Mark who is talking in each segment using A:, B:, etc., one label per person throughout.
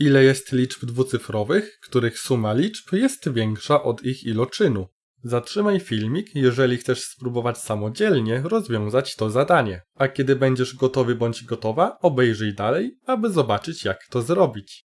A: Ile jest liczb dwucyfrowych, których suma liczb jest większa od ich iloczynu? Zatrzymaj filmik, jeżeli chcesz spróbować samodzielnie rozwiązać to zadanie. A kiedy będziesz gotowy bądź gotowa, obejrzyj dalej, aby zobaczyć jak to zrobić.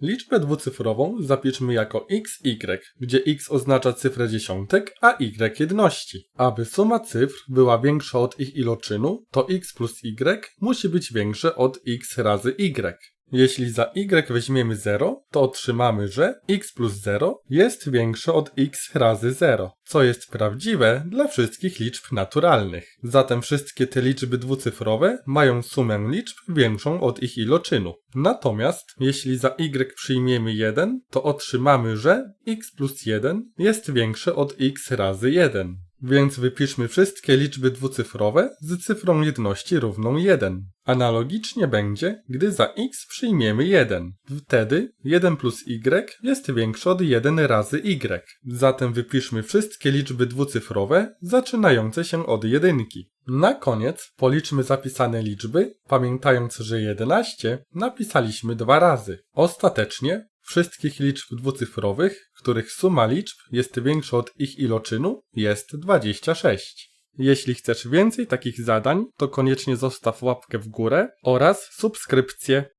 A: Liczbę dwucyfrową zapiszmy jako xy, gdzie x oznacza cyfrę dziesiątek, a y jedności. Aby suma cyfr była większa od ich iloczynu, to x plus y musi być większe od x razy y. Jeśli za y weźmiemy 0, to otrzymamy, że x plus 0 jest większe od x razy 0, co jest prawdziwe dla wszystkich liczb naturalnych. Zatem wszystkie te liczby dwucyfrowe mają sumę liczb większą od ich iloczynu. Natomiast jeśli za y przyjmiemy 1, to otrzymamy, że x plus 1 jest większe od x razy 1. Więc wypiszmy wszystkie liczby dwucyfrowe z cyfrą jedności równą 1. Analogicznie będzie, gdy za x przyjmiemy 1. Wtedy 1 plus y jest większe od 1 razy y. Zatem wypiszmy wszystkie liczby dwucyfrowe zaczynające się od jedynki. Na koniec policzmy zapisane liczby, pamiętając, że 11 napisaliśmy dwa razy. Ostatecznie wszystkich liczb dwucyfrowych, których suma liczb jest większa od ich iloczynu, jest 26. Jeśli chcesz więcej takich zadań, to koniecznie zostaw łapkę w górę oraz subskrypcję.